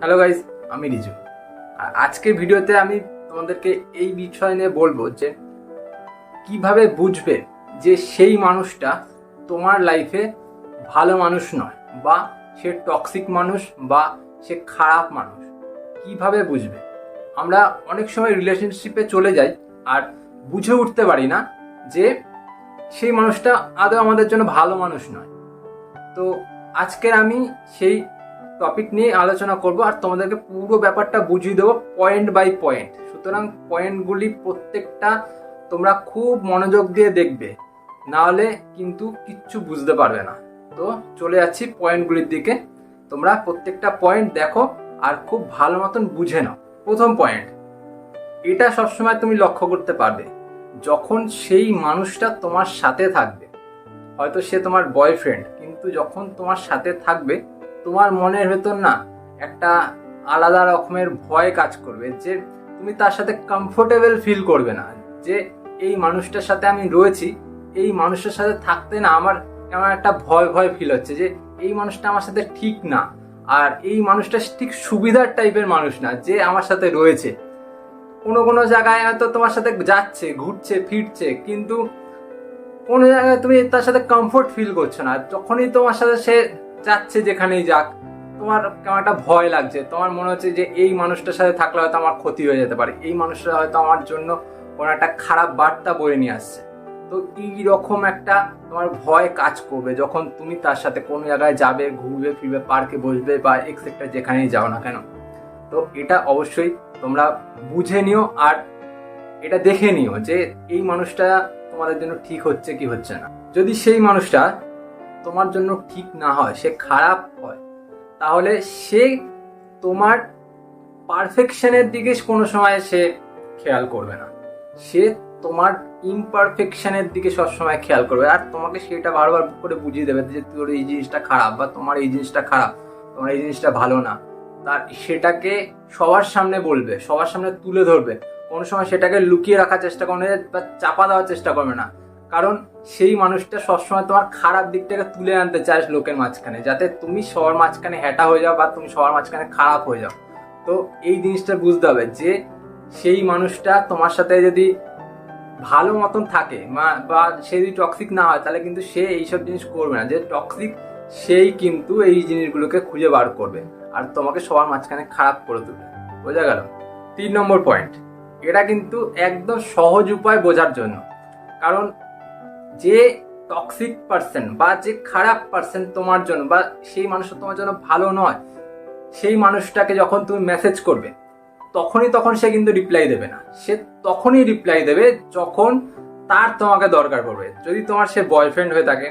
Hello guys আমি রিজু। আর আজকের ভিডিওতে আমি তোমাদেরকে এই বিষয় নিয়ে বলব যে কীভাবে বুঝবে যে সেই মানুষটা তোমার লাইফে ভালো মানুষ নয় বা সে টক্সিক মানুষ বা সে খারাপ মানুষ। কীভাবে বুঝবে? আমরা অনেক সময় রিলেশনশিপে চলে যাই আর বুঝে উঠতে পারি না যে সেই মানুষটা আদৌ আমাদের জন্য ভালো মানুষ নয়। তো আজকের আমি সেই টপিক নিয়ে আলোচনা করব আর তোমাদেরকে পুরো ব্যাপারটা বুঝিয়ে দেবো পয়েন্ট বাই পয়েন্ট সুতরাং পয়েন্টগুলি প্রত্যেকটা তোমরা খুব মনোযোগ দিয়ে দেখবে নাহলে কিন্তু কিচ্ছু বুঝতে পারবে না। তো চলে যাচ্ছি পয়েন্টগুলির দিকে। তোমরা প্রত্যেকটা পয়েন্ট দেখো আর খুব ভালো মতন বুঝে নাও। প্রথম পয়েন্ট এটা সবসময় তুমি লক্ষ্য করতে পারবে, যখন সেই মানুষটা তোমার সাথে থাকবে, হয়তো সে তোমার বয়ফ্রেন্ড কিন্তু যখন তোমার সাথে থাকবে তোমার মনের ভেতর না একটা আলাদা রকমের ভয় কাজ করবে যে তুমি তার সাথে কমফোর্টেবল ফিল করবে না, যে এই মানুষটার সাথে আমি রয়েছি, এই মানুষটার সাথে থাকতে না আমার কেমন একটা ভয় ভয় ফিল হচ্ছে যে এই মানুষটা আমার সাথে ঠিক না, আর এই মানুষটা ঠিক সুবিধার টাইপের মানুষ না যে আমার সাথে রয়েছে। কোনো কোনো জায়গায় হয়তো তোমার সাথে যাচ্ছে, ঘুরছে, ফিরছে, কিন্তু কোনো জায়গায় তুমি তার সাথে কমফোর্ট ফিল করছ না, যখনই তোমার সাথে সে যাচ্ছে যেখানেই যাক, তোমার কেমন একটা ভয় লাগছে। তোমার মনে হচ্ছে যে এই মানুষটার সাথে থাকলে হয়তো আমার ক্ষতি হয়ে যেতে পারে। এই মানুষটা হয়তো আমার জন্য কোনো একটা খারাপ বার্তা বয়ে নিয়ে আসছে। তো এই রকম একটা তোমার ভয় কাজ করবে যখন তুমি তার সাথে কোনো জায়গায় যাবে, ঘুরবে, ফিরবে, পার্কে বসবে বা এক্সেট্রা যেখানেই যাও না কেন। তো এটা অবশ্যই তোমরা বুঝে নিও আর এটা দেখে নিও যে এই মানুষটা তোমাদের জন্য ঠিক হচ্ছে কি হচ্ছে না। যদি সেই মানুষটা তোমার জন্য ঠিক না হয়, সে খারাপ হয়, তাহলে সে তোমার পারফেকশনের দিকে কোনো সময় সে খেয়াল করবে না। সে তোমার ইমপারফেকশনের দিকে সবসময় খেয়াল করবে। আর তোমাকে সেটা বারবার করে বুঝিয়ে দেবে যে তোর এই জিনিসটা খারাপ বা তোমার এই জিনিসটা খারাপ, তোমার এই জিনিসটা ভালো না। তার সেটাকে সবার সামনে বলবে, সবার সামনে তুলে ধরবে। কোনো সময় সেটাকে লুকিয়ে রাখার চেষ্টা করবে বা চাপা দেওয়ার চেষ্টা করবে না। কারণ সেই মানুষটা সবসময় তোমার খারাপ দিকটাকে তুলে আনতে চায় লোকের মাঝখানে, যাতে তুমি সবার মাঝখানে হ্যাটা হয়ে যাও বা তুমি সবার মাঝখানে খারাপ হয়ে যাও। তো এই জিনিসটা বুঝতে হবে যে সেই মানুষটা তোমার সাথে যদি ভালো মতন থাকে বা সে যদি টক্সিক না হয়, তাহলে কিন্তু সে এইসব জিনিস করবে না। যে টক্সিক সেই কিন্তু এই জিনিসগুলোকে খুঁজে বার করবে আর তোমাকে সবার মাঝখানে খারাপ করে দেবে বোঝা গেল? তিন নম্বর পয়েন্ট এটা কিন্তু একদম সহজ উপায় বোঝার জন্য। কারণ যে টক্সিক পার্সন বা যে খারাপ পার্সন তোমার জন্য বা সেই মানুষটা তোমার জন্য ভালো নয়, সেই মানুষটাকে যখন তুমি মেসেজ করবে, তখনই তখন সে কিন্তু রিপ্লাই দেবে না। সে তখনই রিপ্লাই দেবে যখন তার তোমাকে দরকার পড়বে। যদি তোমার সে বয়ফ্রেন্ড হয়ে থাকে,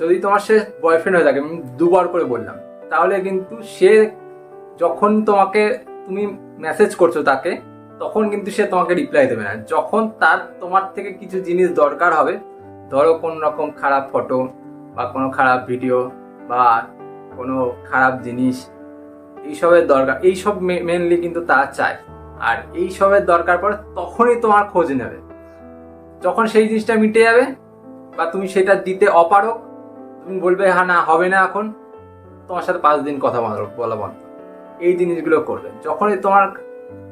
যদি তোমার সে বয়ফ্রেন্ড হয়ে থাকে, আমি দুবার করে বললাম, তাহলে কিন্তু সে যখন তোমাকে তুমি মেসেজ করছ তাকে তখন কিন্তু সে তোমাকে রিপ্লাই দেবে না। যখন তার, তোমার থেকে কিছু জিনিস দরকার হবে, ধরো কোন রকম খারাপ ফটো বা কোনো খারাপ ভিডিও বা কোনো খারাপ জিনিস, এইসবের দরকার, এইসব মেনলি কিন্তু তারা চায়। আর এইসবের দরকার পড়ে তখনই তোমার খোঁজ নেবে। যখন সেই জিনিসটা মিটে যাবে বা তুমি সেটা দিতে অপারো তুমি বলবে হ্যাঁ না, হবে না এখন। তোমার সাথে পাঁচ দিন কথা বলা বন্ধ। এই জিনিসগুলো করবে। যখনই তোমার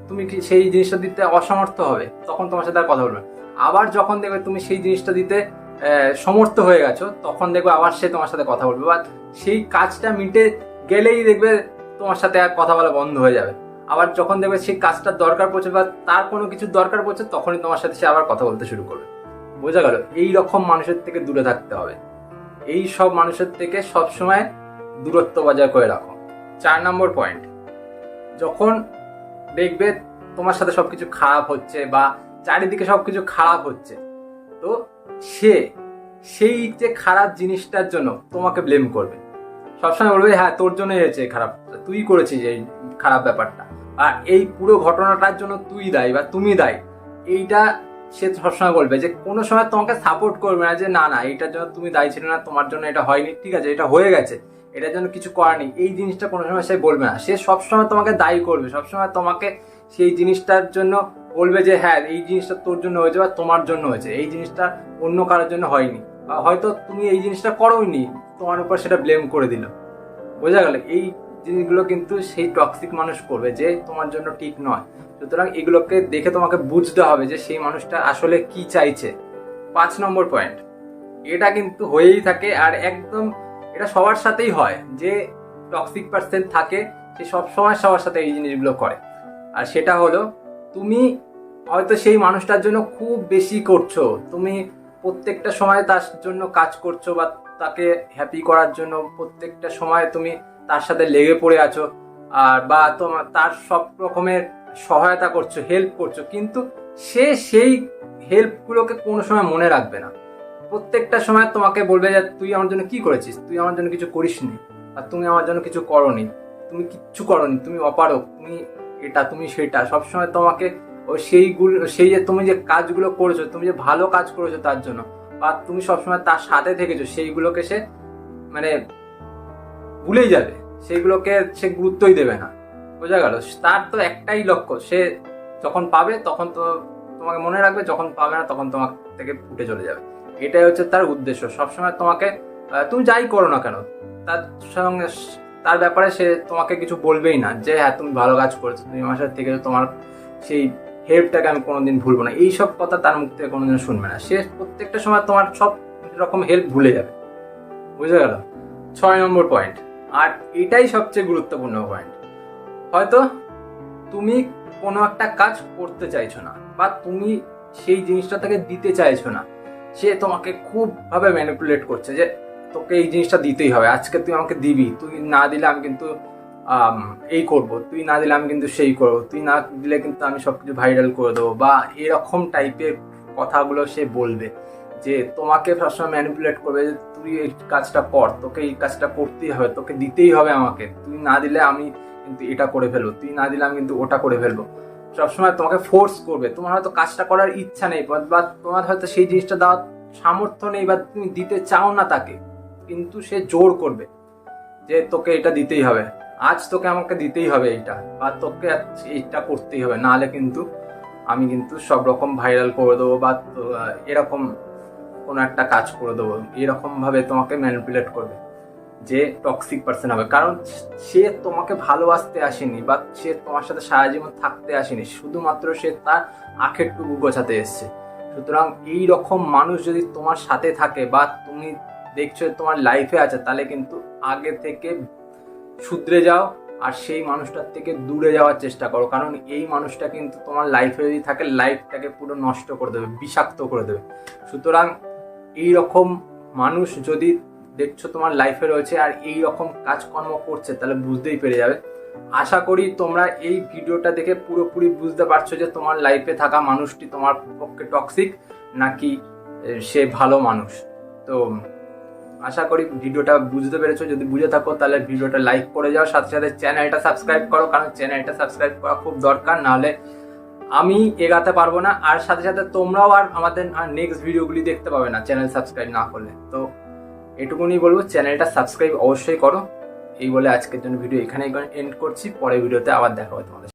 তুমি কি সেই জিনিসটা দিতে অসমর্থ হবে? তখন তোমার সাথে আর কথা বলবে আবার যখন দেখবে তুমি সেই জিনিসটা দিতে সমর্থ হয়ে গেছো, তখন দেখবে আবার সে তোমার সাথে কথা বলবে। বা সেই কাজটা মিটে গেলেই দেখবে তোমার সাথে আর কথা বলা বন্ধ হয়ে যাবে। আবার যখন দেখবে সেই কাজটার দরকার পড়ছে বা তার কোনো কিছু দরকার পড়ছে, তখনই তোমার সাথে সে আবার কথা বলতে শুরু করবে। বোঝা গেল? এই রকম মানুষের থেকে দূরে থাকতে হবে। এই সব মানুষের থেকে সবসময় দূরত্ব বজায় করে রাখো। চার নম্বর পয়েন্ট যখন দেখবে তোমার সাথে সবকিছু খারাপ হচ্ছে বা চারিদিকে সবকিছু খারাপ হচ্ছে। তো সে সেই যে খারাপ জিনিসটার জন্য তোমাকে ব্লেম করবে। সবসময় বলবে হ্যাঁ তোর জন্য হয়েছে খারাপ, তুই করেছিস এই খারাপ ব্যাপারটা। আর এই পুরো ঘটনাটার জন্য তুই দায়ী বা তুমি দায়ী। এইটা সে সবসময় বলবে যে, কোনো সময় তোমাকে সাপোর্ট করবে না যে, না না, এইটার জন্য তুমি দায়ী ছিল না, তোমার জন্য এটা হয়নি, ঠিক আছে, এটা হয়ে গেছে। এটার জন্য কিছু করার নেই। এই জিনিসটা কোনো সময় সে বলবে না। সে সবসময় তোমাকে দায়ী করবে। সবসময় তোমাকে সেই জিনিসটার জন্য বলবে যে হ্যাঁ এই জিনিসটা তোর জন্য হয়েছে বা তোমার জন্য হয়েছে। এই জিনিসটা অন্য কারোর জন্য হয়নি। বা হয়তো তুমি এই জিনিসটা করোইনি তোমার উপর সেটা ব্লেম করে দিল। বোঝা গেল? এই জিনিসগুলো কিন্তু সেই টক্সিক মানুষ করবে যে তোমার জন্য ঠিক নয়। সুতরাং এগুলোকে দেখে তোমাকে বুঝতে হবে যে সেই মানুষটা আসলে কি চাইছে। পাঁচ নম্বর পয়েন্ট এটা কিন্তু হয়েই থাকে আর একদম এটা সবার সাথেই হয় যে টক্সিক পার্সেন থাকে, সে সবসময় সবার সাথে এই জিনিসগুলো করে। আর সেটা হলো, তুমি হয়তো সেই মানুষটার জন্য খুব বেশি করছ। তুমি প্রত্যেকটা সময় তার জন্য কাজ করছ বা তাকে হ্যাপি করার জন্য প্রত্যেকটা সময় তুমি তার সাথে লেগে পড়ে আছো, আর বা তোমার তার সব রকমের সহায়তা করছ হেল্প করছ, কিন্তু সে সেই হেল্পগুলোকে কোনো সময় মনে রাখবে না। প্রত্যেকটা সময় তোমাকে বলবে যে তুই আমার জন্য কি করেছিস? তুই আমার জন্য কিছু করিস নি আর তুমি আমার জন্য কিছু করনি। তুমি কিচ্ছু করনি, তুমি অপারক তুমি এটা, তুমি সেটা। সবসময় তোমাকে ওই সেইগুলো সেই যে তুমি যে কাজগুলো করেছ, তুমি যে ভালো কাজ করেছ তার জন্য বা তুমি সবসময় তার সাথে থেকেছো, সেইগুলোকে সে মানে ভুলেই যাবে। সেইগুলোকে সে গুরুত্বই দেবে না। বোঝা গেল? তার তো একটাই লক্ষ্য, সে যখন পাবে তখন তো তোমাকে মনে রাখবে, যখন পাবে না তখন তোমার থেকে ফুটে চলে যাবে। এটাই হচ্ছে তার উদ্দেশ্য। সবসময় তোমাকে তুমি যাই করো না কেন, তার সঙ্গে তার ব্যাপারে সে তোমাকে কিছু বলবেই না যে হ্যাঁ তুমি ভালো কাজ করেছ, তুমি আমার সাথে থেকে তোমার সেই হেল্পটাকে আমি কোনোদিন ভুলবো না। এই সব কথা তার মুখ থেকে কোনোদিন শুনবে না। সে প্রত্যেকটা সময় তোমার সব রকম হেল্প ভুলে যাবে। বুঝে গেল? ছয় নম্বর পয়েন্ট আর এটাই সবচেয়ে গুরুত্বপূর্ণ পয়েন্ট হয়তো তুমি কোনো একটা কাজ করতে চাইছো না, বা তুমি সেই জিনিসটা তাকে দিতে চাইছো না। সে তোমাকে খুব ভাবে ম্যানিপুলেট করছে যে তোকে এই জিনিসটা দিতেই হবে। আজকে তুই আমাকে দিবি, তুই না দিলে আমি কিন্তু এই করব, তুই না দিলে আমি কিন্তু সেই করব, তুই না দিলে কিন্তু আমি সবকিছু ভাইরাল করে দেবো বা এরকম টাইপের কথাগুলো সে বলবে যে তোমাকে সবসময় ম্যানিপুলেট করবে যে তুই এই কাজটা কর, তোকে এই কাজটা করতেই হবে, তোকে দিতেই হবে আমাকে। তুই না দিলে আমি কিন্তু এটা করে ফেলব, তুই না দিলে আমি কিন্তু ওটা করে ফেলব। সবসময় তোমাকে ফোর্স করবে। তোমার হয়তো কাজটা করার ইচ্ছা নেই, বা- তোমার হয়তো সেই জিনিসটা দেওয়ার সামর্থ্য নেই, বা তুমি দিতে চাও না তাকে, কিন্তু সে জোর করবে যে তোকে এটা দিতেই হবে। আজ তোকে আমাকে দিতেই হবে এইটা, বা তোকে এইটা করতেই হবে। নাহলে কিন্তু আমি কিন্তু সব রকম ভাইরাল করে দেবো, বা এরকম কোনো একটা কাজ করে দেবো। এরকমভাবে তোমাকে ম্যানিপুলেট করবে। যে টক্সিক পার্সন হবে। কারণ সে তোমাকে ভালোবাসতে আসেনি বা সে তোমার সাথে সারা জীবন থাকতে আসেনি। শুধুমাত্র সে তার আখের টুকু গোছাতে এসছে। সুতরাং এই রকম মানুষ যদি তোমার সাথে থাকে বা তুমি দেখছ তোমার লাইফে আছে, তাহলে কিন্তু আগে থেকে শুধরে যাও আর সেই মানুষটার থেকে দূরে যাওয়ার চেষ্টা করো। কারণ এই মানুষটা কিন্তু তোমার লাইফে যদি থাকে লাইফটাকে পুরো নষ্ট করে দেবে, বিষাক্ত করে দেবে। সুতরাং এই রকম মানুষ যদি দেখছ তোমার লাইফে রয়েছে আর এই রকম কাজকর্ম করছে, তাহলে বুঝতেই পেরে যাবে। আশা করি তোমরা এই ভিডিওটা দেখে পুরোপুরি বুঝতে পারছ যে তোমার লাইফে থাকা মানুষটি তোমার পক্ষে টক্সিক নাকি সে ভালো মানুষ। তো, আশা করি ভিডিওটা বুঝতে পেরেছ। যদি বুঝে থাকো, তাহলে ভিডিওটা লাইক করে যাও। সাথে সাথে চ্যানেলটা সাবস্ক্রাইব করো, কারণ চ্যানেলটা সাবস্ক্রাইব করা খুব দরকার, নাহলে আমি এগাতে পারব না। আর সাথে সাথে তোমরাও আর আমাদের নেক্সট ভিডিওগুলি দেখতে পাবে না চ্যানেল সাবস্ক্রাইব না করলে। তো এটুকুনি বলব, চ্যানেলটা সাবস্ক্রাইব অবশ্যই করো এই বলে আজকের জন্য ভিডিও এখানেই এন্ড করছি পরের ভিডিওতে আবার দেখা হবে তোমাদের।